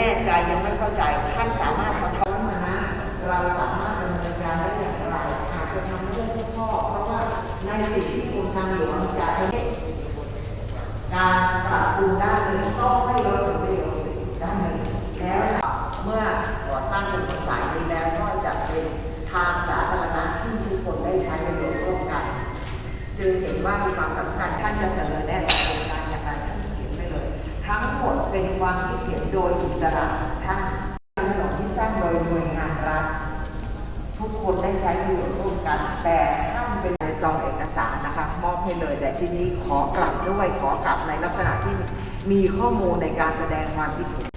แน่ใจยังไม่เข้าใจท่านสามารถขอโทษมานะเราสามารถดำเนินการได้อย่างไรอาจจะทำเรื่องที่อเพราะว่าในสิ่งที่กรมทางหลวงจะให้การปรับปรุงด้านนี้ต้องให้ลดผลประโยชน์ด้านหนึ่งแล้วเมื่อก่อสร้างเป็นสายนี้แล้วก็จะเป็นทางสาธารณะที่ทุกคนได้ใช้ประโยชน์ร่วมกันจึงเห็นว่ามีความสำคัญท่านจะเสนอแนะโครงการอย่างไรท่านเขียนไปเลย ทั้งหมดเป็นความคิด เห็นโดยอิสระทั้งถนนที่สร้างโดยหน่วยงานรัฐทุกคนได้ใช้ประโยชน์ร่วมกัน แต่ถ้ามันเป็นในซองเอกสารนะคะ มอบให้เลย แต่ทีนี้ขอกลับด้วยขอกลับในลักษณะที่มีข้อมูลในการแสดงความคิดเห็น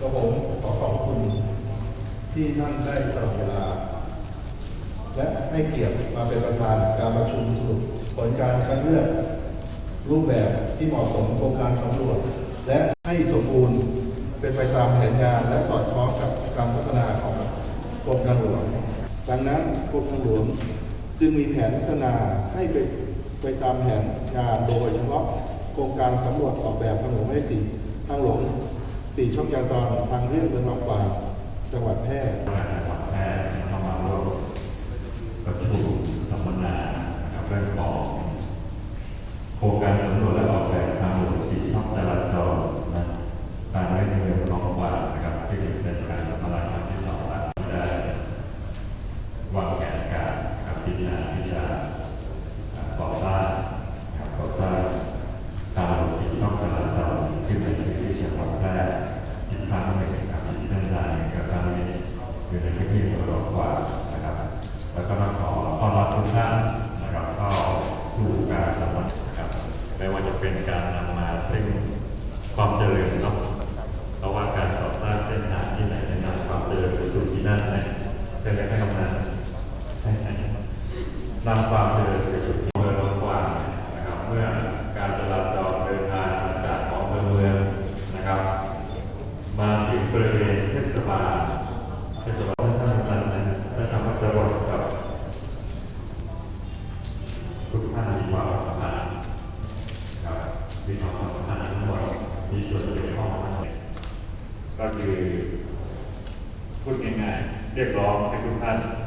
ก็ผม ที่ท่านได้สละเวลา และให้เกียรติมาเป็นประธานการประชุมสรุปผลการคัดเลือกรูปแบบที่เหมาะสมโครงการสำรวจ และให้สมบูรณ์เป็นไปตามแผนงานและสอดคล้องกับการพัฒนาของกรมทางหลวงดังนั้นกรมทางหลวงจึงมีแผนพัฒนาให้ไปไปตามแผนงานโดยเฉพาะโครงการสำรวจออกแบบทางหลวงไม่สี่ทางหลวงสี่ช่องจราจรทางเลี่ยงเมืองลำปาง จังหวัดแพร่จังหวัดแพร่เข้ามาร่วมประชุมสัมมนานะครับเรื่องของโครงการสำรวจและออกแบบทางหลวงสีช่องจราจรนะตามไว้ในเมืองลองกว่านะครับซึ่งเป็นการสัมมนาครั้งที่สองแล้วได้วางแผนการกับพิจารณาที่จะก่อสร้างนะครับก่อสร้างทางหลวงสีช่องจราจรขึ้นในพื้นที่จังหวัดแพร่อีกครั้งหนึ่งนะครับที่เช่นใดก็ครั้งนี้ อยู่ในพื้นที่เมืองรอบกว่านะครับ แล้วก็ต้องขอต้อนรับทุกท่านนะครับเข้าสู่ามันนะครับไม่ว่าจะเป็นการนำมาซึ่งความเจริญเนาะเพราะว่าการก่อสร้างเส้นทางที่ไหนในนำความเจริญไปสู่ที่นั่นนะเป็นอะไรให้กำนันใหมนำความเจริญไปสู่ที่เมืองรอบกว่านะครับ เมื่อการจราจรเดินทางมาจากของเมืองเมืองนะครับ มาถึงบริเวณเทศบาลเทศบาลท่านท่านนั้นได้ทำให้ตลอดกับทุกท่านมีความสัมพันธ์ครับมีความสัมพันธ์ทั้งหมดมีส่วนเกี่ยวข้องทั้งหมดก็คือพูดง่ายๆ เรียกร้องให้ทุกท่าน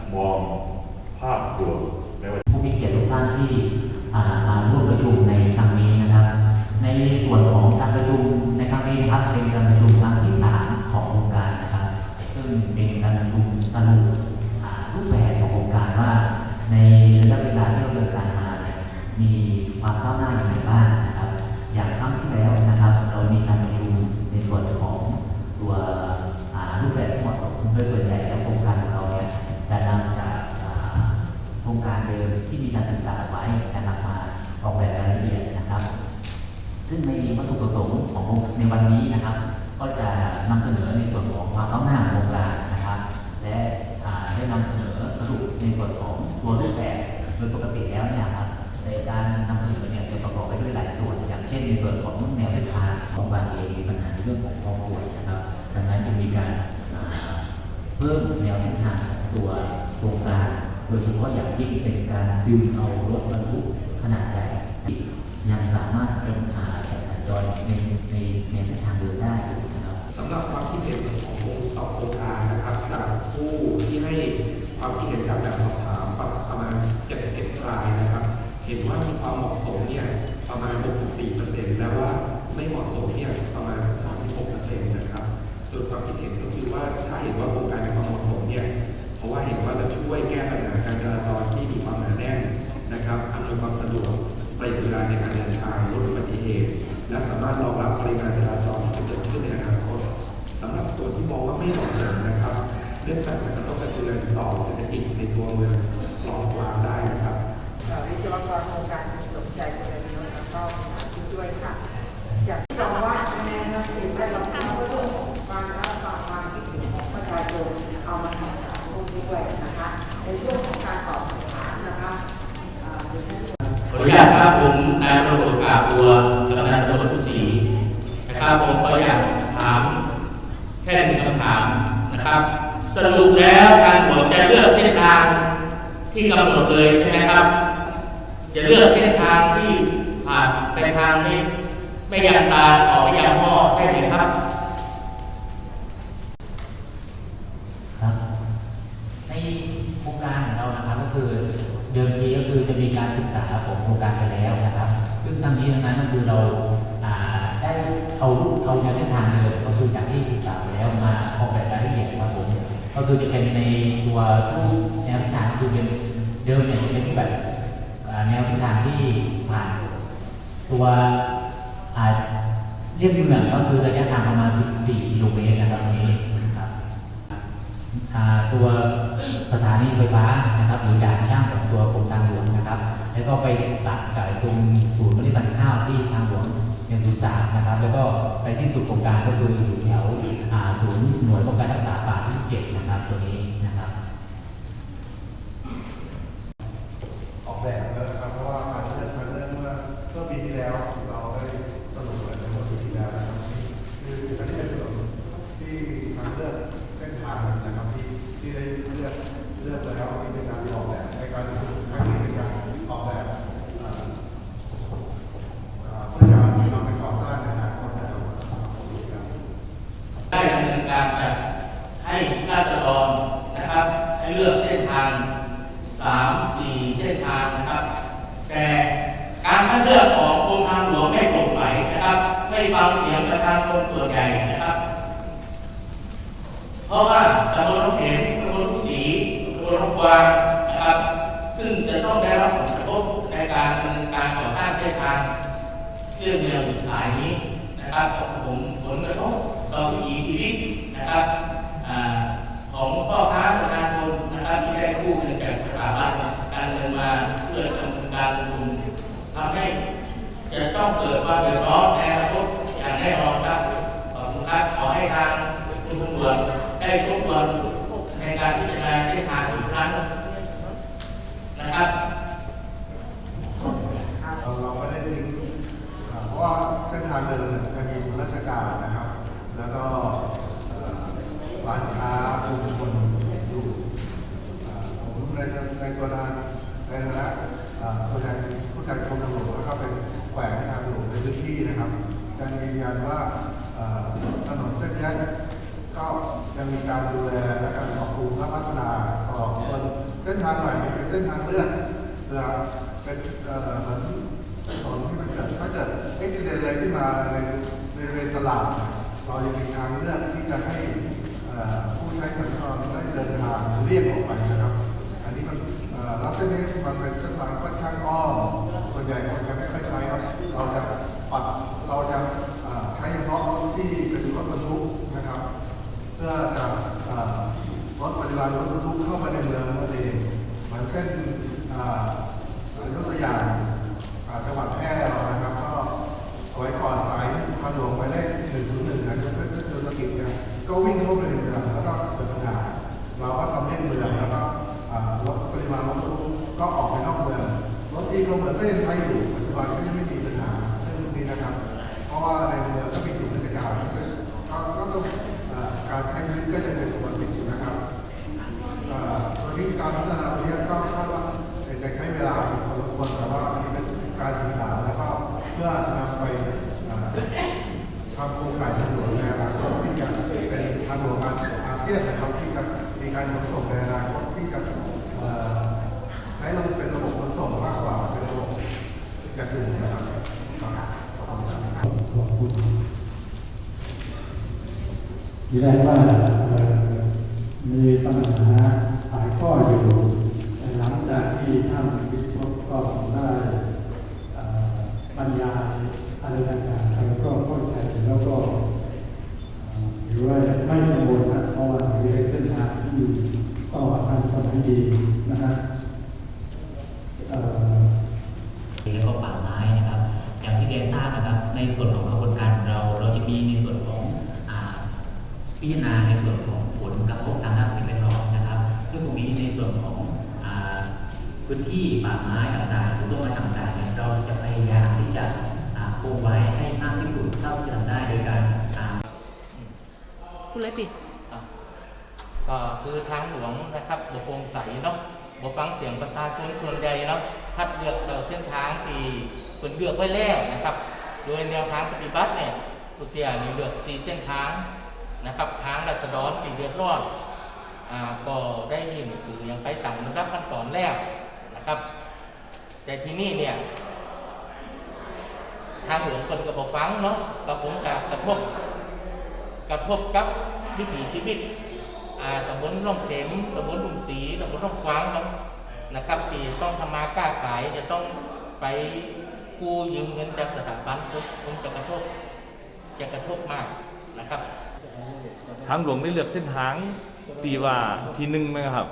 รงการเดิมที่มีการศึกษาไว้นะครับมาออกแบบรายละเอียดนะครับ ซึ่งในวัตถุประสงค์ของในวันนี้นะครับ ก็จะนำเสนอในส่วนของความก้าวหน้าของโครงการนะครับ และได้นำเสนอสรุปในส่วนของตัวรูปแบบโดยปกติแล้วเนี่ยครับในการนำเสนอเนี่ยจะประกอบไปด้วยหลายส่วน อย่างเช่น ในส่วนของแนวเส้นทางของบางเองมีปัญหาในเรื่องของคลองป่วยนะครับดังนั้นจึงมีการเพิ่มแนวเส้นทางตัวโครงการ โดยเฉพาะอย่างยิ่งเป็นการดึงเอารถบรรทุกขนาดใหญ่ที่ยังสามารถเป็นหาสัญจรในในในทางเดินได้นะครับสำหรับความคิดเห็นของต่อโครงการนะครับจากผู้ที่ให้ความคิดเห็นจากแบบสอบถามประมาณ 71รายนะครับ เห็นว่ามีความเหมาะสมเนี่ยประมาณ 64%แล้วว่าไม่เหมาะสมเนี่ยประมาณ 36%นะครับส่วนความคิดเห็นก็คือว่าถ้าเห็นว่าโครงการมีความเหมาะสมเนี่ย เพราะว่าเห็นว่าจะช่วยแก้ปัญหาการจราจรที่มีความหนาแน่นนะครับอำนวยความสะดวกประหยัดเวลาในการเดินทางลดอุบัติเหตุ และสามารถรองรับปริมาณจราจรที่จะเกิดขึ้นในอนาคตสำหรับส่วนที่มองว่าไม่เหมาะสมนะครับเรื่องจากจะต้องกระเทือนต่อเศรษฐกิจในตัวเมืองลองวางได้นะครับวิศวกรโครงการสมใจเจริญยศแล้วก็ผู้ช่วยค่ะ อยากที่จะ ด้วยนะคะในเรื่องของการตอบคำถามนะคะขออนุญาตครับผมนายตำรวจกาบัวกำนันตำรวจผู้ศรีนะครับผมขออยากถามแค่หนึ่งคำถามนะครับ สรุปแล้วทางหลวงจะเลือกเส้นทางที่กำหนดเลยใช่ไหมครับ จะเลือกเส้นทางที่ผ่านไปทางนี้ ไม่ยังตาออกไปยังหม้อใช่ไหมครับ คือเดิมทีก็คือจะมีการศึกษาของโครงการไปแล้วนะครับ ซึ่งทั้งนี้ทั้งนั้นก็คือเราได้เอาเอาแนวเส้นทางเดิมก็คือจากที่ศึกษาไปแล้วมาออกแบบรายละเอียดครับผมก็คือจะเป็นในตัวรูปแนวทางคือเป็นเดิมเนี่ยจะเป็นแบบแนวทางที่ผ่านตัวเรียบเมืองก็คือระยะทางประมาณ14กิโลเมตรนะครับนี่ ตัวสถานีไฟฟ้านะครับหรือด่านช่างของตัวกรมทางหลวงนะครับ แล้วก็ไปตัดกับตรงศูนย์บริการข้าวที่ทางหลวงยังศูนย์สามนะครับ แล้วก็ไปที่สุดโครงการก็คืออยู่แถวศูนย์หน่วยป้องกันรักษาป่าที่เจ็ดนะครับตัวนี้นะครับออกแบบแล้วนะครับเพราะว่าการเลือกการเลื่อกเมื่อเมื่อปีที่แล้วเราได้สรุปกันในเมื่อปีที่แล้วนะครับคืออันนี้เป็นส่วนที่ทางเลือกเส้นทางนะครับที่ที่ได้เลือกเลือกแล้วที่เป็นการออกแบบในการครั้งนี้เป็นการออกแบบเอ่อเอ่อเพื่อการนำไปก่อสร้างในอนาคตนะครับ ได้ดำเนินการแบบ ให้ราษฎรนะครับ ให้เลือกเส้นทางสามสี่เส้นทางนะครับ แต่การคัดเลือกของกรมทางหลวงไม่โปร่งใสนะครับ ไม่ฟังเสียงประชาชนส่วนใหญ่นะครับ เพราะว่าตำบลน้องเห็นตำบลลูกศรีตำบลน้องกวางนะครับ ซึ่งจะต้องได้รับผลกระทบในการดำเนินการก่อสร้างเส้นทางเชื่อมโยงสายนี้นะครับผมผลกระทบต่อวิถีชีวิตนะครับ ของพ่อค้าประชาชนนะครับที่ได้กู้เงินจากสถาบันการเงินมาเพื่อทำการลงทุนทำให้จะต้องเกิดความเดือดร้อนในอนาคตอย่างแน่นอนครับขอบคุณครับขอให้ทางคุณตำรวจได้ทบทวนในการพิจารณาเส้นทางอีกครั้งนะครับ เราเราไม่ได้ทิ้งอ่าเพราะว่าเส้นทางเดิมเนี่ยจะมีศูนย์ราชการนะครับ แล้วก็เอ่อร้านค้าชุมชนอยู่อ่าผมในในตัวนานในฐานะอ่าผู้แทนผู้แทนกรมทางหลวงแล้วก็เป็นแขวงทางหลวงในพื้นที่นะครับการ ยันว่าถนนเส้นนี้ก็ยังมีการดูแลและการปรับปรุงและพัฒนาตลอดส่วนเส้นทางใหม่เป็นเส้นทางเลือกเพื่อเป็นเหมือนถนนที่มันเกิดถ้าเกิดอุบิเหตุอะไรขึ้นมาในในบริเวณตลาดเรายังมีทางเลือกที่จะให้ผู้ใช้สัญจรได้เดินทางเลี่ยงออกไปนะครับ อันนี้มันเอ่อแล้วเส้นนี้มันเป็นเส้นทางค่อนข้างอ้อมส่วนใหญ่คนจะไม่ ก็วิ่งเข้าไปในเมืองแล้วก็เกิดปัญหาเราก็ทำให้เมืองแล้วก็ลดปริมาณรถบรรทุกก็ออกไปนอกเมืองรถที่เข้าเมืองก็ยังใช้อยู่ปัจจุบันก็ยังไม่มีปัญหาซึ่งนี่นะครับ เพราะว่าในเมืองก็มีศูนย์ราชการก็ก็ต้องการใช้ชีวิตก็ยังเป็นปกติอยู่นะครับตอนนี้การพัฒนาตรงนี้ก็คาดว่าจะใช้เวลาพอสมควรแต่ว่าอันนี้เป็นการศึกษาแล้วก็เพื่อ การขนส่งในอนาคตที่จะใช้ระบบเป็นระบบขนส่งมากกว่าเป็นระบบกระจุกนะครับครับขอบคุณครับขอบคุณทีแรกว่ามีปัญหาหลายข้ออยู่แต่หลังจากที่ท่านวิศวกรได้เอ่อบรรยายอะไรต่างๆแล้วก็เข้าใจแล้วก็เอ่อถือว่าไม่กังวลนะเพราะว่ามีเส้นทางที่ก็ทันสมัยดีนะครับเอ่อ แล้วก็ป่าไม้นะครับ อย่างที่เรียนทราบนะครับ ใน ส่วนของกระบวนการของเรา เราจะมีในส่วนของอ่าพิจารณาในส่วนของผลกระทบทางด้านสิ่งแวดล้อมนะครับซึ่งตรงนี้ในส่วนของอ่าพื้นที่ป่าไม้ต่างๆหรือต้นไม้ต่างๆเนี่ยเราจะพยายามที่จะอ่าคงไว้ให้มากที่สุดเท่าที่จะทำได้โดยการอ่าพูดเลยปิดอะก็คือทางหลวงนะครับบโปร่งใสเนาะบฟังเสียงประชาชนส่วนใหญ่เนาะคัดเลือกเราเส้นทางที่เปิดเลือกไว้แล้วนะครับ โดยแนวทางปฏิบัติเนี่ยตุเตียมีเลือกสี่เส้นทางนะครับทางรัศดรปีเดือดร้อนอ่าก็ได้มีหนังสือยังไปต่างลำดับขั้นตอนแล้วนะครับ แต่ที่นี่เนี่ยทางหลวงคนก็บอกฟังเนาะก็คงจะกระทบกระทบกับวิถีชีวิตอ่าตำบลร่องเข็มตำบลลุมศรีตำบลร่องกวางนะนะครับที่ต้องทำมาค้าขายจะต้องไป กู้ยืมเงินจากสถาบันคงคงจะกระทบจะกระทบมากนะครับ ทางหลวงได้เลือกเส้นทางตีว่าทีหนึ่งไหมครับ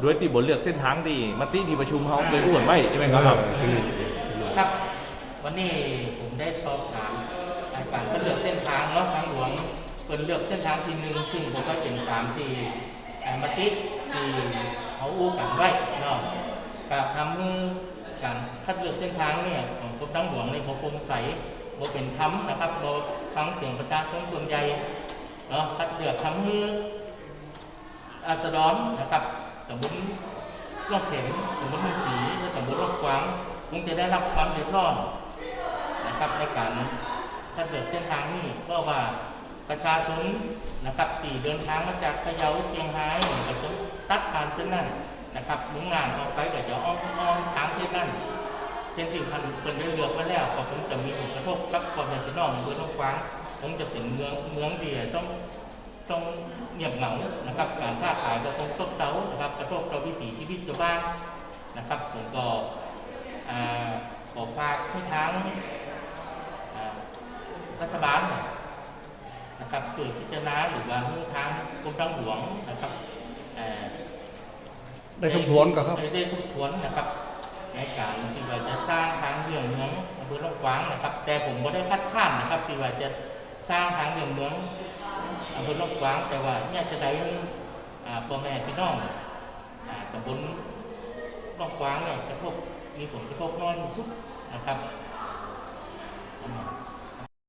โดยตีบทเลือกเส้นทางดีมติที่ประชุมเขาเลยอ้วนไว้ใช่ไหมครับ ครับ วันนี้ผมได้สอบถามอาการเลือกเส้นทางเนาะทางหลวงเป็นเลือกเส้นทางที่หนึ่งซึ่งผมก็เป็นตามที่อ่ามติที่เขาอู้กันไว้เนาะกับทำมือ การคัดเลือกเส้นทางเนี่ยของกรมทางหลวงในบ่โปร่งใสบ่เป็นธรรมนะครับบ่ฟังเสียงประชาชนส่วนใหญ่เนาะคัดเลือกทำมืออาสดรนะครับตำบลร่องเข็มตำบลเมืองศรีและตำบลร่องกวางคงจะได้รับความเดือดร้อนนะครับในการคัดเลือกเส้นทางนี้เพราะว่าประชาชนนะครับที่เดินทางมาจากพะเยาเชียงรายก็จะตัดผ่านเส้นนั้น นะครับมุ่งงานออไปก็จะอ้อมอ้อมทางเส้นนั้นเส้นที่พันเป็นได้เลือกไปแล้วก็คงจะมีผลกระทบกับความเป็นพี่น้องเมืองร่องกวางคงจะเป็นเมืองเมืองที่ต้องต้องเงียบเหงานะครับ การค้าขายก็คงซบเซานะครับกระทบต่อวิถีชีวิตชาวบ้านนะครับผมก็ขอฝากให้ทางรัฐบาลนะครับช่วยพิจารณาหรือว่าให้ทางกรมทางหลวงนะครับ ได้ทบทวนกับครับ ได้ทบทวนนะครับ ในการที่ว่าจะสร้างทางเบี่ยงเมืองอำเภอลงกวางนะครับ แต่ผมก็ได้คัดค้านนะครับที่ว่าจะสร้างทางเบี่ยงเมืองอำเภอลงกวาง แต่ว่าเนี่ยจะได้ให้อ่าพ่อแม่พี่น้องตำบลลงกวางเนี่ยกระทบมีผลกระทบน้อยที่สุดนะครับ